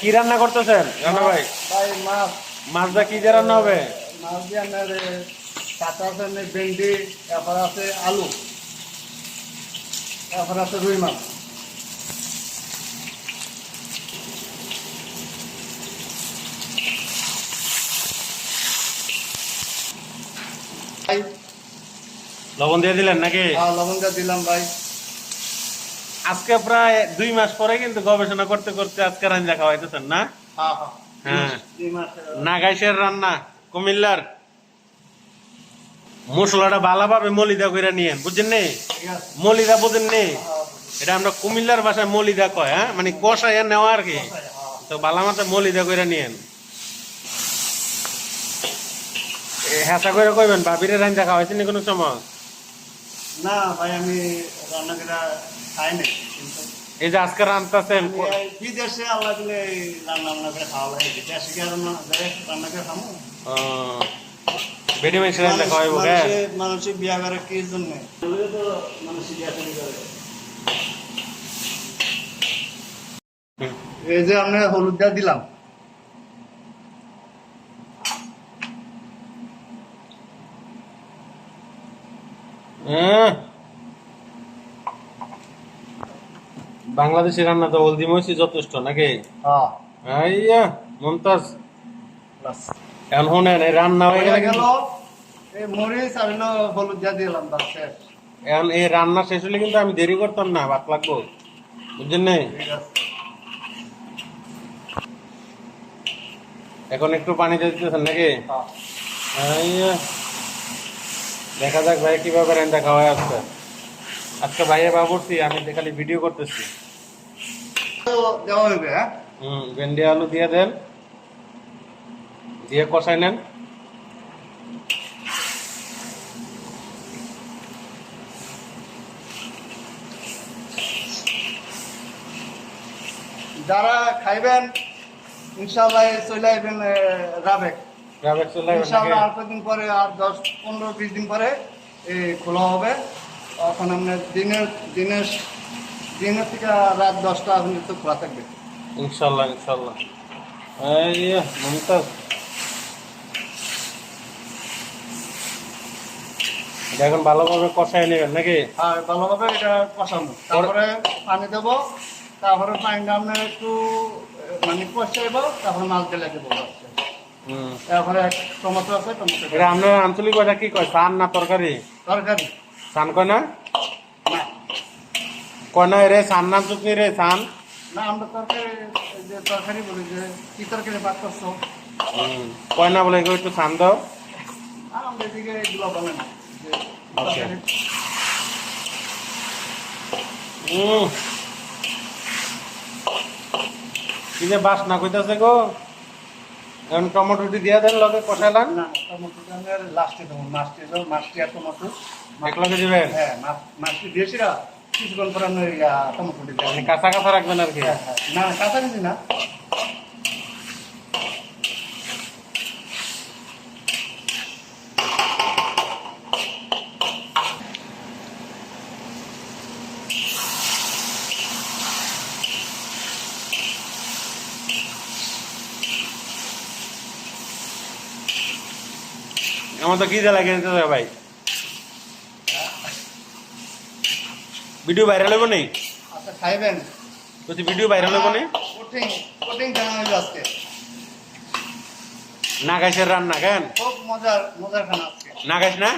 কি রান্না করতেছেন? রান্না ভাই। ভাই মাছ। মাছটা কি দিয়ে রান্না হবে? মাছ দিয়ে আপনার এ, কাঁচা আছে ভেন্ডি তারপর আছে আলু তারপর আছে রুই মাছ। ভাই লবণ দিয়ে দিলেন নাকি? হ্যাঁ, লবণ দিয়ে দিলাম ভাই। আজকে প্রায় দুই মাস পরে কিন্তু গবেষণা করতে করতে আজকে রান্না খাওয়াইতেছেন না? হ্যাঁ হ্যাঁ। হ্যাঁ। নাগাইশের রান্না কুমিল্লার। মশলাটা ভালোভাবে মলিদা করে নিয়েন বুঝছেন নি? মলিদা বুঝেন নি? হ্যাঁ, এটা আমরা কুমিল্লার ভাষায় মলিদা কয় হ্যাঁ? মানে কষাইয়া নেওয়া আর কি। হ্যাঁ। তো বালামাতে মলিদা করে নিয়েন। হেসা করে কইবেন ভাবিরে রান্না খাওয়াইছেন কোনো সময়? না ভাই আমি রান্না করে খাই নাই। কিন্তু এই যে আজকে রান্তাছেন বিদেশে আল্লাহ দিলে রান্না বান্না করে খাওয়া লাগে। দেশে কি আর রান্না করে? খামো? বেডি মেশিন মানুষে- মানুষে বিয়া করে কি জন্য? মানুষে বিয়া করে। এই যে আমরা হলুদ দিয়ে দিলাম। হ্যাঁ। বাংলাদেশি রান্না তো হলদি মরিচি যথেষ্ট নাকি? হ্যাঁ। আইয়া মমতাজ। এখন শুনেন এই রান্না হয়ে গেল এই মরিচ আর হলো হলুদ দিয়ে দিলাম বাস শেষ। এখন এই রান্না শেষ হলে কিন্তু আমি দেরি করতাম না ভাত লাগবো। বুঝছেন নি এখন একটু পানি দিতেছেন নাকি? হ্যাঁ। দেখা যাক ভাই কীভাবে রান্না খাওয়া আজকে। আজকে ভাইয়া বাবুরছি আমি খালি ভিডিও করতেছি। দেওয়া হ্যাঁ? হুম ভেন্ডি আলু দিয়ে দেন। দিয়ে কষাই নেন। যারা খাইবেন ইনশাল্লাহ চলে আসবেন রাবেক। রাবেক চলে ইনশাল্লাহ? আর কদিন পরে আর দশ পনেরো বিশ দিন পরে খোলা হবে। তখন আপনার দিনের দিনের দিনের থেকে রাত দশটা পর্যন্ত খোলা থাকবে। ইনশাল্লাহ ইনশাল্লাহ। মমতাজ। এটা এখন ভালোভাবে কষাই নেবেন নাকি? আর ভালোভাবে এটা কষানো তারপরে পানি দেবো তারপরে পানিটা আপনার একটু মানে কষাইব তারপরে মাছ ঢেলে দেবো। হুম। তারপরে টমেটো আছে টমেটো এটা আপনার আঞ্চলিক ভাষা কি কয়? চান না তরকারি? তরকারি। চান কয় না? কয় রে চান না চুটনি রে চান না আমরা তরকারি যে তরকারি বলি যে কি তরকারি বাদ করছ? কয় না বলে একটু চান দাও। আর আমরা এদিকে এগুলো বলে না আচ্ছা। কি যে বাস না কইতাছে গো। এখন টমেটোটি দিয়ে দেন লগে কষাইলাম না টমেটোটা আমি লাস্টে দেবো মাছটি দেবো মাছটি আর টমেটো এক লগে দিবেন? হ্যাঁ মাছ মাছটি দিয়েছি না? কিছুক্ষণ পরে আমি টমেটো দিতে কাঁচা কাঁচা রাখবেন আর কি? হ্যাঁ হ্যাঁ। না না। আমার তো খিদে লাগে ভাই? ভিডিও ভাইরাল হব নি আচ্ছা খাইবেন বলছি ভিডিও ভাইরাল হব নি আজকে নাগাইশের রান্না কেন? খুব মজার মজার খানা আজকে। নাগাইশ না?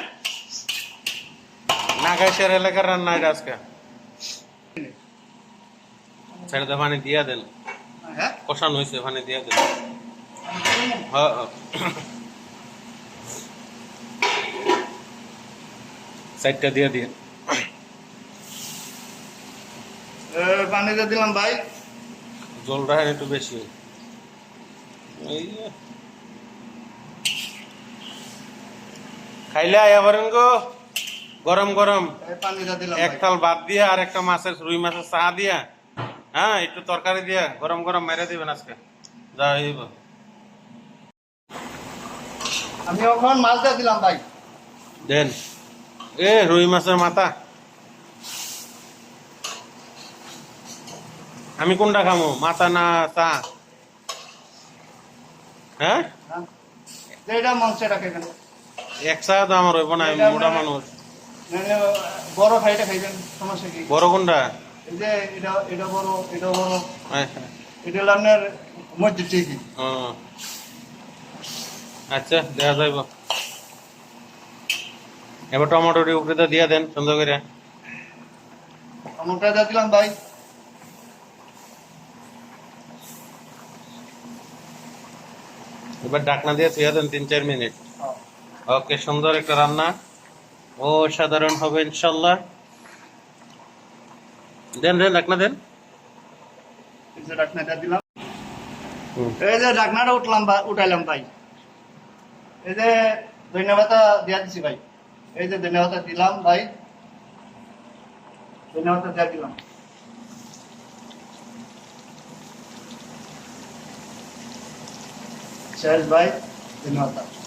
নাগাইশের এলাকার রান্না এটা আজকে। ছেড়ে তো পানি দিয়া দেন। হ্যাঁ? কষানো হয়েছে পানি দিয়া দেন। হ্যাঁ সাইডটা দিয়ে দিয়ে। এ, পানি দিয়ে দিলাম ভাই। জলটা একটু বেশি। এই খাইলে আয়া পারেন গো। গরম গরম। এক থাল ভাত দিয়া আর একটা মাছের রুই মাছের চা দিয়া। হ্যাঁ একটু তরকারি দিয়া। গরম গরম মেরে দিবেন আজকে। যা হইব। আমি ওখানে মাছ দিয়ে দিলাম ভাই। দেন। এ রুই মাছের মাথা। আমি কোনটা খামো? মাথা না চা? হ্যাঁ? হ্যাঁ মন তো আমার হইব না মোটা মানুষ। বড় খাইটা খাইবেন সমস্যা কি? বড় কোনটা? যে এটা এটা বড় এটা বড়। হ্যাঁ, এটা মধ্যে ঠিকই। আচ্ছা দেখা যাইব। এবার টমেটোটি উপরে তো দিয়া দেন সুন্দর করে। দিয়ে দিলাম ভাই। এবার ডাকনা দিয়ে থুয়া দেন তিন চার মিনিট। ওকে সুন্দর একটা রান্না। ও সাধারণ হবে ইনশাল্লাহ। দেন দেন ডাকনা দেন। ঢাকনাটা দিলাম। এই যে ঢাকনাটা উঠলাম উঠাইলাম ভাই। এই যে ধন্যবাদ দিয়া দিছি ভাই। এই যে ধন্যবাদ দিলাম ভাই। ধন্যবাদ দিয়া দিলাম। শেষ ভাই ধন্যবাদ